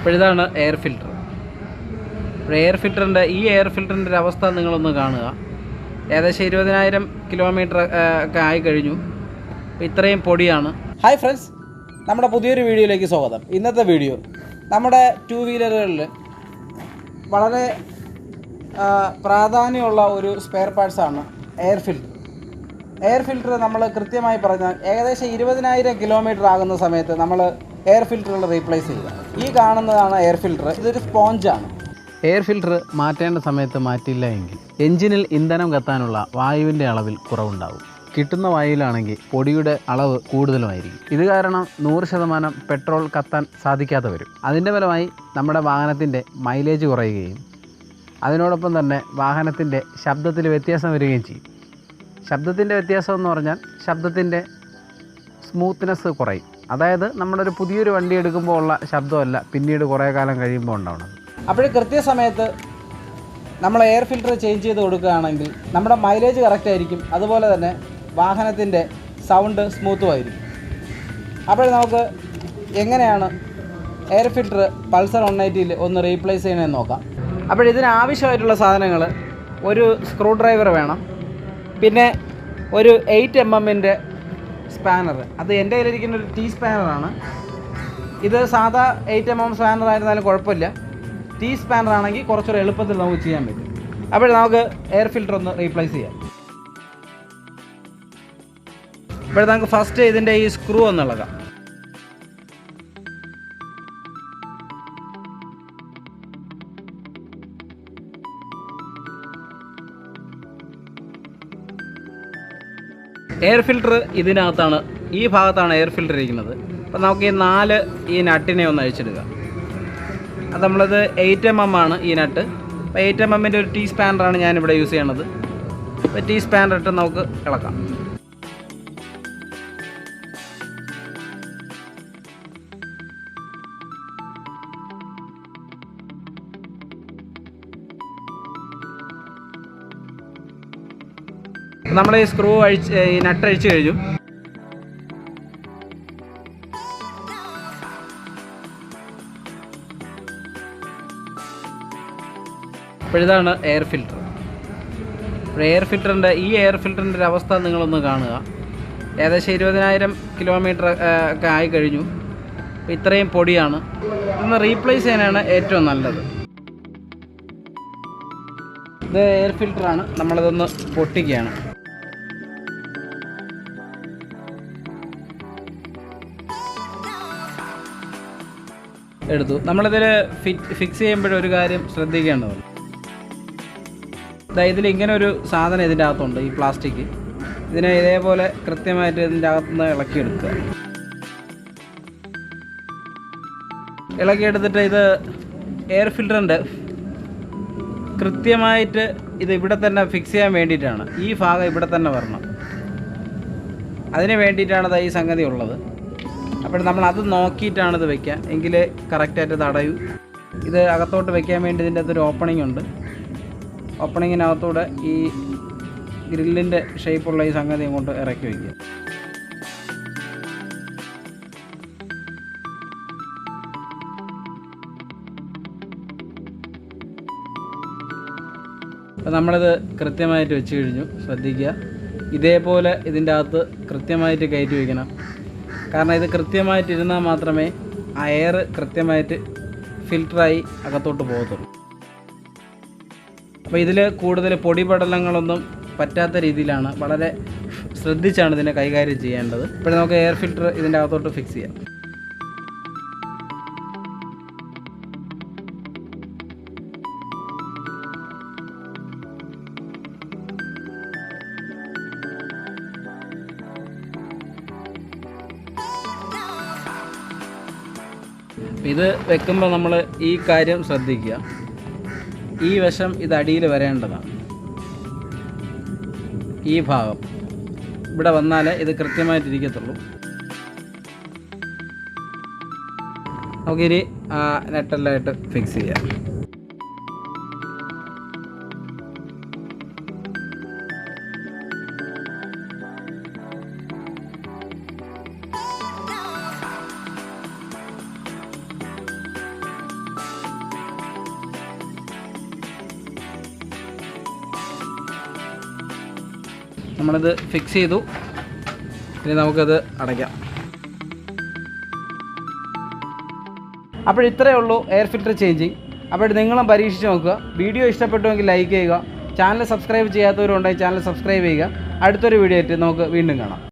അപ്പോൾ ഇതാണ് air filter air ഫിൽറ്ററിന്റെ ഈ എയർ ഫിൽറ്ററിന്റെ അവസ്ഥ നിങ്ങളൊന്ന് കാണുക. ഏകദേശം ഇരുപതിനായിരം കിലോമീറ്റർ ഒക്കെ ആയി കഴിഞ്ഞു. ഇത്രയും പൊടിയാണ്. ഹായ് ഫ്രണ്ട്സ് നമ്മുടെ പുതിയൊരു വീഡിയോയിലേക്ക് സ്വാഗതം. ഇന്നത്തെ വീഡിയോ നമ്മുടെ ടു വീലറുകളിൽ വളരെ പ്രാധാന്യമുള്ള ഒരു സ്പെയർ പാർട്സാണ് എയർ ഫിൽറ്റർ എയർ ഫിൽറ്റർ നമ്മൾ കൃത്യമായി പറഞ്ഞാൽ ഏകദേശം ഇരുപതിനായിരം കിലോമീറ്റർ ആകുന്ന സമയത്ത് നമ്മൾ എയർ ഫിൽറ്ററുകൾ റീപ്ലേസ് ചെയ്യുക. ഈ കാണുന്നതാണ് എയർ ഫിൽട്ടർ ഇതൊരു സ്പോഞ്ചാണ് എയർ ഫിൽട്ടർ മാറ്റേണ്ട സമയത്ത് മാറ്റില്ല എങ്കിൽ എഞ്ചിനിൽ ഇന്ധനം കത്താനുള്ള വായുവിന്റെ അളവിൽ കുറവുണ്ടാകും കിട്ടുന്ന വായുവിലാണെങ്കിൽ പൊടിയുടെ അളവ് കൂടുതലുമായിരിക്കും. ഇത് കാരണം നൂറ് ശതമാനം പെട്രോൾ കത്താൻ സാധിക്കാതെ വരും. അതിന്റെ ഫലമായി നമ്മുടെ വാഹനത്തിന്റെ മൈലേജ് കുറയുകയും അതിനോടൊപ്പം തന്നെ വാഹനത്തിന്റെ ശബ്ദത്തിൽ വ്യത്യാസം വരികയും ചെയ്യും. ശബ്ദത്തിന്റെ വ്യത്യാസം എന്ന് പറഞ്ഞാൽ ശബ്ദത്തിന്റെ സ്മൂത്ത്നെസ് കുറയും. അതായത് നമ്മളൊരു പുതിയൊരു വണ്ടി എടുക്കുമ്പോൾ ഉള്ള ശബ്ദമല്ല പിന്നീട് കുറേ കാലം കഴിയുമ്പോൾ ഉണ്ടാവണം. അപ്പോൾ കൃത്യസമയത്ത് നമ്മൾ എയർ ഫിൽറ്റർ ചേഞ്ച് ചെയ്ത് കൊടുക്കുകയാണെങ്കിൽ നമ്മുടെ മൈലേജ് കറക്റ്റ് ആയിരിക്കും. അതുപോലെ തന്നെ വാഹനത്തിന്റെ സൗണ്ട് സ്മൂത്തും ആയിരിക്കും. അപ്പോൾ നമുക്ക് എങ്ങനെയാണ് എയർ ഫിൽറ്റർ പൾസർ വൺ എയ്റ്റിയിൽ ഒന്ന് റീപ്ലേസ് ചെയ്യണമെന്ന് നോക്കാം. അപ്പോൾ ഇതിനാവശ്യമായിട്ടുള്ള സാധനങ്ങൾ ഒരു സ്ക്രൂ ഡ്രൈവർ വേണം. പിന്നെ ഒരു എയ്റ്റ് എം എമ്മിന്റെ സ്പാനർ അത് എന്റെ കയ്യിലിരിക്കുന്ന ഒരു ടീ സ്പാനറാണ് ഇത് സാധാ എയ്റ്റ് എം എം സ്പാനർ ആയിരുന്നാലും കുഴപ്പമില്ല. ടീ സ്പാനർ ആണെങ്കിൽ കുറച്ചുകൂടെ എളുപ്പത്തിൽ നമുക്ക് ചെയ്യാൻ പറ്റും. അപ്പോൾ നമുക്ക് എയർ ഫിൽറ്റർ ഒന്ന് റീപ്ലേസ് ചെയ്യാം. ഇപ്പോഴത്തെ നമുക്ക് ഫസ്റ്റ് ഇതിന്റെ ഈ സ്ക്രൂ ഒന്ന് ഇളകാം. എയർ ഫിൽറ്റർ ഇതിനകത്താണ് ഈ ഭാഗത്താണ് എയർ ഫിൽറ്റർ ഇരിക്കുന്നത്. അപ്പോൾ നമുക്ക് ഈ നാല് ഈ നട്ടിനെ ഒന്ന് അഴിച്ചെടുക്കാം അത് നമ്മളത് എയ്റ്റ് എം എം ആണ് ഈ നട്ട്. അപ്പോൾ എയ്റ്റ് എം എമ്മിന്റെ ഒരു ടീ സ്പാനറാണ് ഞാനിവിടെ യൂസ് ചെയ്യണത്. അപ്പോൾ ടീ സ്പാനർ ഇട്ട് നമുക്ക് ഇളക്കാം. നമ്മൾ ഈ സ്ക്രൂ അഴിച്ച് ഈ നട്ട് അഴിച്ചു കഴിഞ്ഞു. ഇപ്പോഴിതാണ് എയർ ഫിൽറ്റർ എയർ ഫിൽറ്ററിന്റെ ഈ എയർ ഫിൽറ്ററിന്റെ ഒരു അവസ്ഥ നിങ്ങളൊന്ന് കാണുക. ഏകദേശം ഇരുപതിനായിരം കിലോമീറ്റർ ഒക്കെ ആയി കഴിഞ്ഞു. ഇത്രയും പൊടിയാണ്. ഇതൊന്ന് റീപ്ലേസ് ചെയ്യാനാണ് ഏറ്റവും നല്ലത്. ഇത് എയർ ഫിൽറ്ററാണ് നമ്മളിതൊന്ന് പൊട്ടിക്കുകയാണ്. എടുത്തു. നമ്മളിതിൽ ഫിക്സ് ചെയ്യുമ്പോഴൊരു കാര്യം ശ്രദ്ധിക്കേണ്ടതുണ്ട്. ഇതിൽ ഇങ്ങനെ ഒരു സാധനം ഇതിന്റെ അകത്തുണ്ട് ഈ പ്ലാസ്റ്റിക് ഇതിനെ ഇതേപോലെ കൃത്യമായിട്ട് ഇതിന്റെ അകത്തുനിന്ന് ഇളക്കിയെടുക്കുക. ഇളക്കിയെടുത്തിട്ട് ഇത് എയർ ഫിൽറ്ററിന്റെ കൃത്യമായിട്ട് ഇത് ഇവിടെ തന്നെ ഫിക്സ് ചെയ്യാൻ വേണ്ടിയിട്ടാണ്. ഈ ഭാഗം ഇവിടെ തന്നെ വരണം. അതിന് വേണ്ടിയിട്ടാണ് ഈ സംഗതി ഉള്ളത്. അപ്പോൾ നമ്മൾ അത് നോക്കിയിട്ടാണ് ഇത് വെക്കുക. എങ്കിൽ കറക്റ്റായിട്ട് തടയൂ ഇത് അകത്തോട്ട് വെക്കാൻ വേണ്ടി ഇതിന്റെ അകത്തൊരു ഓപ്പണിംഗ് ഉണ്ട്. ഓപ്പണിങ്ങിനകത്തൂടെ ഈ ഗ്രില്ലിന്റെ ഷേപ്പുള്ള ഈ സംഗതി കൊണ്ട് ഇറക്കി വയ്ക്കുക അപ്പോൾ നമ്മളിത് കൃത്യമായിട്ട് വെച്ച് കഴിഞ്ഞു. ശ്രദ്ധിക്കുക. ഇതേപോലെ ഇതിന്റെ അകത്ത് കൃത്യമായിട്ട് കയറ്റി വയ്ക്കണം കാരണം ഇത് കൃത്യമായിട്ട് ഇരുന്നാൽ മാത്രമേ ആ എയർ കൃത്യമായിട്ട് ഫിൽറ്ററായി അകത്തോട്ട് പോകത്തുള്ളൂ അപ്പോൾ ഇതിൽ കൂടുതൽ പൊടിപടലങ്ങളൊന്നും പറ്റാത്ത രീതിയിലാണ്. വളരെ ശ്രദ്ധിച്ചാണ് ഇതിനെ കൈകാര്യം ചെയ്യേണ്ടത്. ഇപ്പോൾ നമുക്ക് എയർ ഫിൽറ്റർ ഇതിന്റെ അകത്തോട്ട് ഫിക്സ് ചെയ്യാം. ഇത് വെക്കുമ്പോൾ നമ്മൾ ഈ കാര്യം ശ്രദ്ധിക്കുക. ഈ വശം ഇത് അടിയിൽ വരേണ്ടതാണ്. ഈ ഭാഗം. ഇവിടെ വന്നാലേ ഇത് കൃത്യമായിട്ടിരിക്കത്തുള്ളൂ. നമുക്കിനി ആ നെട്ടെല്ലാമായിട്ട് ഫിക്സ് ചെയ്യാം. നമ്മളിത് ഫിക്സ് ചെയ്തു. ഇനി നമുക്കത് അടയ്ക്കാം. അപ്പോൾ ഇത്രയേ ഉള്ളൂ എയർ ഫിൽറ്റർ ചേഞ്ചിങ് അപ്പോൾ നിങ്ങളും പരീക്ഷിച്ച് നോക്കുക. വീഡിയോ ഇഷ്ടപ്പെട്ടുവെങ്കിൽ ലൈക്ക് ചെയ്യുക. ചാനൽ സബ്സ്ക്രൈബ് ചെയ്യാത്തവരുണ്ടെങ്കിൽ ചാനൽ സബ്സ്ക്രൈബ് ചെയ്യുക. അടുത്തൊരു വീഡിയോ ആയിട്ട് നമുക്ക് വീണ്ടും കാണാം.